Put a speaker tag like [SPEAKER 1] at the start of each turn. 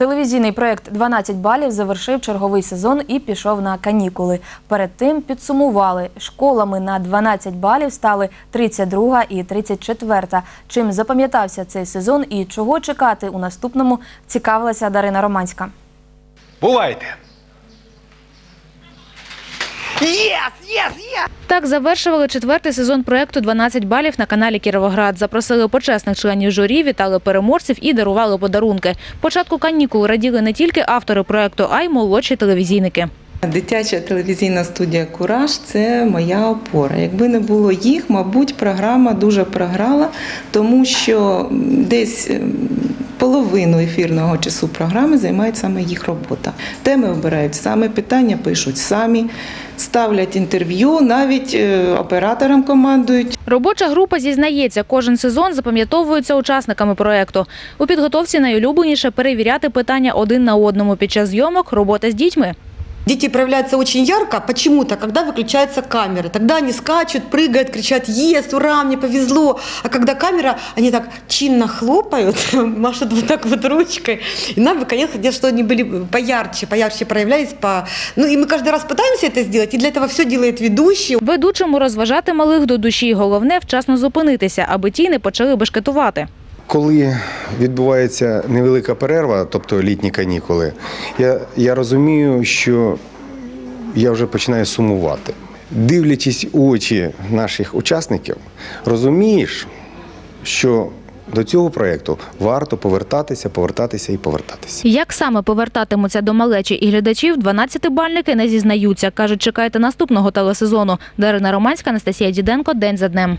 [SPEAKER 1] Телевізійний проєкт «12 балів завершив черговий сезон і пішов на канікули. Перед тим підсумували. Школами на 12 балів стали 32 і 34. Чим запам'ятався цей сезон і чого чекати у наступному, цікавилася Дарина Романська.
[SPEAKER 2] Бувайте!
[SPEAKER 1] Так завершували четвертий сезон проєкту «12 балів на каналі Кіровоград. Запросили почесних членів журі, вітали переможців і дарували подарунки. Початку канікул раділи не тільки автори проєкту, а й молодші телевізійники.
[SPEAKER 3] Дитяча телевізійна студія Кураж це моя опора. Якби не було їх, мабуть, програма дуже програла, тому що десь ем, половину ефірного часу програми займає саме їх робота. Теми обирають саме, питання пишуть самі, ставлять інтерв'ю, навіть е, операторам командують.
[SPEAKER 1] Робоча група зізнається, кожен сезон запам'ятовується учасниками проєкту. У підготовці найулюбленіше перевіряти питання один на одному під час зйомок, робота з дітьми.
[SPEAKER 4] Дети проявляются очень ярко почему-то, когда выключается камера. Тогда они скачут, прыгают, кричат «Ес! Ура! Мне повезло!» А когда камера, они так чинно хлопают, машут вот так вот ручкой. И нам бы, конечно, хотелось, чтобы они были поярче, поярче проявлялись. По... Ну и мы каждый раз пытаемся это сделать, и для этого все делает ведущий.
[SPEAKER 1] Ведучому розважати малих до душі. Головне вчасно зупинитися, аби ті не почали бешкетувати.
[SPEAKER 2] Коли відбувається невелика перерва, тобто літні канікули, я, я розумію, що я вже починаю сумувати. Дивлячись у очі наших учасників, розумієш, що до цього проєкту варто повертатися, повертатися і повертатися.
[SPEAKER 1] Як саме повертатимуться до малечі і глядачів, 12-бальники не зізнаються. Кажуть, чекайте наступного телесезону. Дарина Романська, Анастасія Діденко. День за днем.